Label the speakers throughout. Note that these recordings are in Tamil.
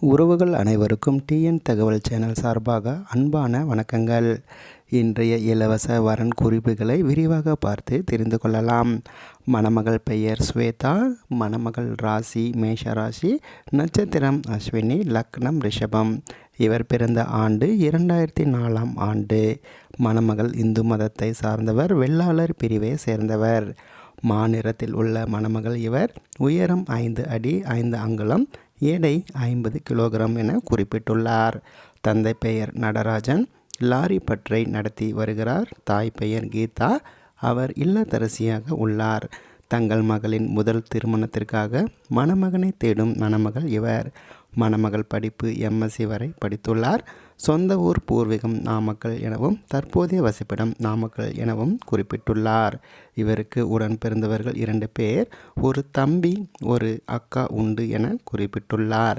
Speaker 1: உறவுகள் அனைவருக்கும் டிஎன் தகவல் சேனல் சார்பாக அன்பான வணக்கங்கள். இன்றைய இலவச வரன் குறிப்புகளை விரிவாக பார்த்து தெரிந்து கொள்ளலாம். மணமகள் பெயர் ஸ்வேதா மணமகள் ராசி மேஷ ராசி நட்சத்திரம் அஸ்வினி லக்னம் ரிஷபம். இவர் பிறந்த ஆண்டு இரண்டாயிரத்தி நாலாம் ஆண்டு. மணமகள் இந்து மதத்தை சார்ந்தவர் வெள்ளாளர் பிரிவை சேர்ந்தவர். மாநிலத்தில் உள்ள மணமகள் இவர் உயரம் ஐந்து அடி ஐந்து அங்குலம் எடை ஐம்பது கிலோகிராம் என குறிப்பிட்டுள்ளார். தந்தை பெயர் நடராஜன். லாரி பற்றை நடத்தி வருகிறார். தாய் பெயர் கீதா. அவர் இல்லத்தரசியாக உள்ளார். தங்கள் மகளின் முதல் திருமணத்திற்காக மணமகனை தேடும் மணமகள் இவர். மணமகள் படிப்பு எம்எஸ்சி வரை படித்துள்ளார். சொந்த ஊர் பூர்வீகம் நாமக்கல் எனவும் தற்போதைய வசிப்பிடம் நாமக்கல் எனவும் குறிப்பிட்டுள்ளார். இவருக்கு உடன் பிறந்தவர்கள் இரண்டு பேர் ஒரு தம்பி ஒரு அக்கா உண்டு என குறிப்பிட்டுள்ளார்.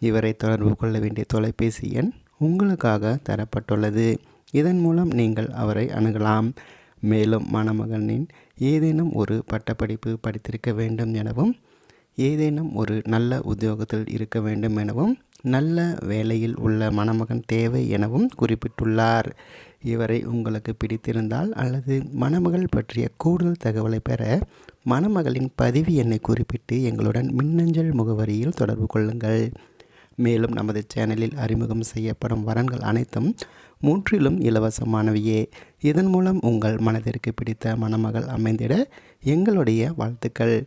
Speaker 1: இவரை தொடர்பு கொள்ள வேண்டிய தொலைபேசி எண் உங்களுக்காக தரப்பட்டுள்ளது. இதன் மூலம் நீங்கள் அவரை அணுகலாம். மேலும் மணமகனின் ஏதேனும் ஒரு பட்டப்படிப்பு படித்திருக்க வேண்டும் எனவும் ஏதேனும் ஒரு நல்ல உத்தியோகத்தில் இருக்க வேண்டும் எனவும் நல்ல வேலையில் உள்ள மணமகன் தேவை எனவும் குறிப்பிட்டுள்ளார். இவரை உங்களுக்கு பிடித்திருந்தால் அல்லது மணமகள் பற்றிய கூடுதல் தகவலை பெற மணமகளின் பதிவு எண்ணை குறிப்பிட்டு எங்களுடன் மின்னஞ்சல் முகவரியில் தொடர்பு கொள்ளுங்கள். மேலும் நமது சேனலில் அறிமுகம் செய்யப்படும் வரன்கள் அனைத்தும் முற்றிலும் இலவசமானவையே. இதன் மூலம் உங்கள் மனதிற்கு பிடித்த மணமகள் அமைந்திட எங்களுடைய வாழ்த்துக்கள்.